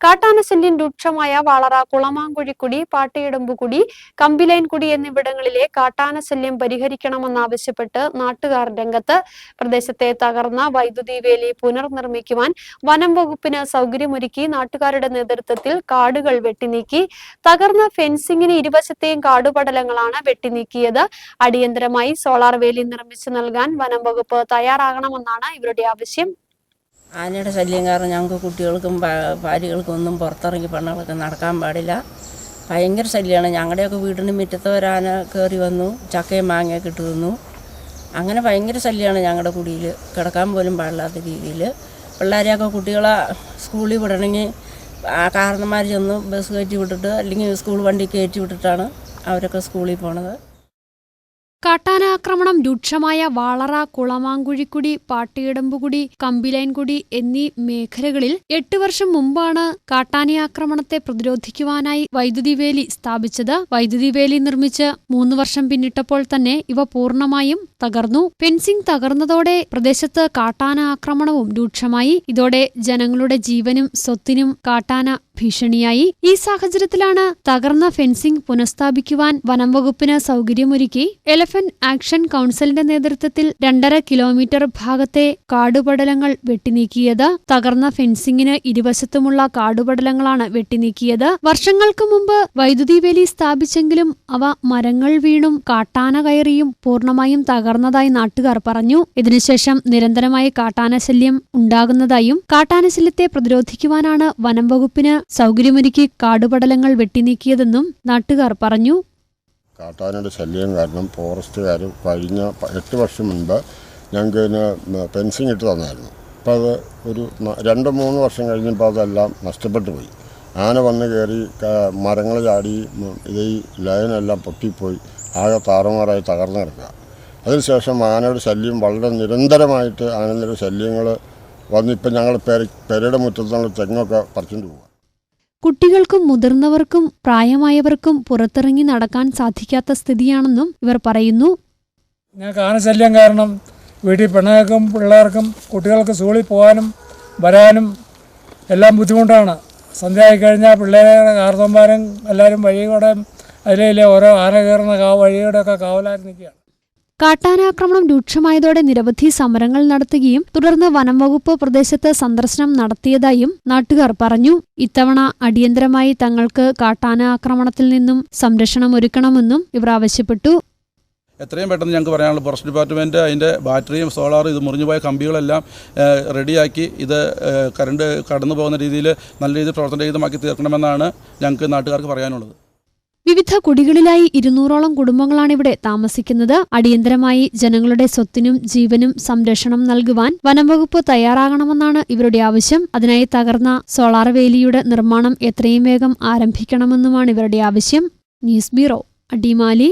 കാട്ടാനശല്യം രൂക്ഷമായ വളറ കുളമാങ്കുഴിക്കുടി പാട്ടയിടമ്പുകുടി കമ്പിലൈൻകുടി എന്നിവിടങ്ങളിലെ കാട്ടാനശല്യം പരിഹരിക്കണമെന്നാവശ്യപ്പെട്ട് നാട്ടുകാർ രംഗത്ത് പ്രദേശത്തെ തകർന്ന വൈദ്യുതി വേലി പുനർനിർമ്മിക്കുവാൻ വനം വകുപ്പിന് സൗകര്യമൊരുക്കി നാട്ടുകാരുടെ നേതൃത്വത്തിൽ കാടുകൾ വെട്ടിനീക്കി. തകർന്ന ഫെൻസിംഗിന് ഇരുവശത്തെയും കാടുപടലങ്ങളാണ് വെട്ടിനീക്കിയത്. അടിയന്തരമായി സോളാർ വേലി നിർമ്മിച്ചു നൽകാൻ വനം വകുപ്പ് തയ്യാറാകണമെന്നാണ് ഇവരുടെ ആവശ്യം. ആനയുടെ ശല്യം കാരണം ഞങ്ങൾക്ക് കുട്ടികൾക്കും ഭാര്യകൾക്കും ഒന്നും പുറത്തിറങ്ങി പെണ്ണുങ്ങളൊക്കെ നടക്കാൻ പാടില്ല. ഭയങ്കര ശല്യമാണ് ഞങ്ങളുടെയൊക്കെ വീടിന് മുറ്റത്ത് ഒരാന കയറി വന്നു ചക്കയും മാങ്ങയൊക്കെ ഇട്ട് തിന്നു. അങ്ങനെ ഭയങ്കര ശല്യമാണ് ഞങ്ങളുടെ കുടിയിൽ. കിടക്കാൻ പോലും പാടില്ലാത്ത രീതിയിൽ. പിള്ളേരെയൊക്കെ കുട്ടികളെ സ്കൂളിൽ വിടണമെങ്കിൽ കാരണന്മാർ ചെന്ന് ബസ് കയറ്റി വിട്ടിട്ട് അല്ലെങ്കിൽ സ്കൂൾ വണ്ടി കയറ്റി വിട്ടിട്ടാണ് അവരൊക്കെ സ്കൂളിൽ പോണത്. കാട്ടാനാക്രമണം രൂക്ഷമായ വാളറ കുളമാങ്കുഴിക്കുടി പാട്ടിയിടമ്പുകുടി കമ്പിലൈൻകുടി എന്നീ മേഖലകളിൽ എട്ട് വർഷം മുമ്പാണ് കാട്ടാന ആക്രമണത്തെ പ്രതിരോധിക്കുവാനായി വൈദ്യുതി വേലി സ്ഥാപിച്ചത്. വൈദ്യുതി വേലി നിർമ്മിച്ച് മൂന്ന് വർഷം പിന്നിട്ടപ്പോൾ തന്നെ ഇവ പൂർണമായും തകർന്നു. ഫെൻസിംഗ് തകർന്നതോടെ പ്രദേശത്ത് കാട്ടാന ആക്രമണവും രൂക്ഷമായി. ഇതോടെ ജനങ്ങളുടെ ജീവനും സ്വത്തിനും കാട്ടാന ഭീഷണിയായി. ഈ സാഹചര്യത്തിലാണ് തകർന്ന ഫെൻസിംഗ് പുനഃസ്ഥാപിക്കുവാൻ വനം വകുപ്പിന് സൗകര്യമൊരുക്കി. എലഫന്റ് ആക്ഷൻ കൌൺസിലിന്റെ നേതൃത്വത്തിൽ രണ്ടര കിലോമീറ്റർ ഭാഗത്തെ കാടുപടലങ്ങൾ വെട്ടിനീക്കിയത്. തകർന്ന ഫെൻസിംഗിന് ഇരുവശത്തുമുള്ള കാടുപടലങ്ങളാണ് വെട്ടിനീക്കിയത്. വർഷങ്ങൾക്ക് മുമ്പ് വൈദ്യുതി വേലി സ്ഥാപിച്ചെങ്കിലും അവ മരങ്ങൾ വീണും കാട്ടാന കയറിയും പൂർണമായും തകർന്നതായി നാട്ടുകാർ പറഞ്ഞു. ഇതിനുശേഷം നിരന്തരമായി കാട്ടാനശല്യം ഉണ്ടാകുന്നതായും കാട്ടാനശല്യത്തെ പ്രതിരോധിക്കുവാനാണ് വനം വകുപ്പിന് സൗകര്യമൊരുക്കി കാടുപടലങ്ങൾ വെട്ടിനീക്കിയതെന്നും നാട്ടുകാർ പറഞ്ഞു. കാട്ടാനയുടെ ശല്യം കാരണം ഫോറസ്റ്റുകാർ കഴിഞ്ഞ എട്ട് വർഷം മുൻപ് ഞങ്ങൾക്ക് ഇതിന് ഫെൻസിങ് ഇട്ട് തന്നായിരുന്നു. അപ്പോൾ അത് ഒരു രണ്ട് മൂന്ന് വർഷം കഴിഞ്ഞപ്പോൾ അതെല്ലാം നഷ്ടപ്പെട്ടു പോയി. ആന വന്ന് കയറി മരങ്ങൾ ചാടി ഇത് ഈ ലൈനെല്ലാം പൊട്ടിപ്പോയി ആകെ താറുമാറായി തകർന്നു കിടക്കുക. അതിനുശേഷം ആനയുടെ ശല്യം വളരെ നിരന്തരമായിട്ട് ആനയുടെ ശല്യങ്ങൾ വന്നിപ്പോൾ ഞങ്ങൾ പെര പെരയുടെ മുറ്റത്തുള്ള തെങ്ങൊക്കെ പറിച്ചുകൊണ്ട് പോകുക കുട്ടികൾക്കും മുതിർന്നവർക്കും പ്രായമായവർക്കും പുറത്തിറങ്ങി നടക്കാൻ സാധിക്കാത്ത സ്ഥിതിയാണെന്നും ഇവർ പറയുന്നു. ഞാൻ ആനശല്യം കാരണം വീട്ടിൽ പെണ്ണുങ്ങൾക്കും പിള്ളേർക്കും കുട്ടികൾക്ക് സ്കൂളിൽ പോകാനും വരാനും എല്ലാം ബുദ്ധിമുട്ടാണ്. സന്ധ്യയായി കഴിഞ്ഞാൽ പിള്ളേരെ കാർത്തന്മാരും എല്ലാവരും വഴിയുടെ അതിലെ ഓരോ ആന കയറുന്ന വഴിയുടെ ഒക്കെ കാവലായി നിൽക്കുകയാണ്. കാട്ടാനാക്രമണം രൂക്ഷമായതോടെ നിരവധി സമരങ്ങൾ നടത്തുകയും തുടർന്ന് വനംവകുപ്പ് പ്രദേശത്ത് സന്ദർശനം നടത്തിയതായും നാട്ടുകാർ പറഞ്ഞു. ഇത്തവണ അടിയന്തരമായി തങ്ങൾക്ക് കാട്ടാനാക്രമണത്തിൽ നിന്നും സംരക്ഷണം ഒരുക്കണമെന്നും ഇവർ ആവശ്യപ്പെട്ടു. എത്രയും പെട്ടെന്ന് ഞങ്ങൾക്ക് പറയാനുള്ള ഫോറസ്റ്റ് ഡിപ്പാർട്ട്മെന്റ് അതിന്റെ ബാറ്ററിയും സോളാറും ഇത് മുറിഞ്ഞുപോയ കമ്പികളെല്ലാം റെഡിയാക്കി ഇത് കറണ്ട് കടന്നു പോകുന്ന രീതിയിൽ നല്ല രീതിയിൽ പ്രവർത്തനരഹിതമാക്കി തീർക്കണമെന്നാണ് ഞങ്ങൾക്ക് നാട്ടുകാർക്ക് പറയാനുള്ളത്. വിവിധ കുടികളിലായി ഇരുന്നൂറോളം കുടുംബങ്ങളാണ് ഇവിടെ താമസിക്കുന്നത്. അടിയന്തരമായി ജനങ്ങളുടെ സ്വത്തിനും ജീവനും സംരക്ഷണം നൽകുവാൻ വനംവകുപ്പ് തയ്യാറാകണമെന്നാണ് ഇവരുടെ ആവശ്യം. അതിനായി തകർന്ന സോളാർ വേലിയുടെ നിർമ്മാണം എത്രയും വേഗം ആരംഭിക്കണമെന്നുമാണ് ഇവരുടെ ആവശ്യം. News bureau Adimali.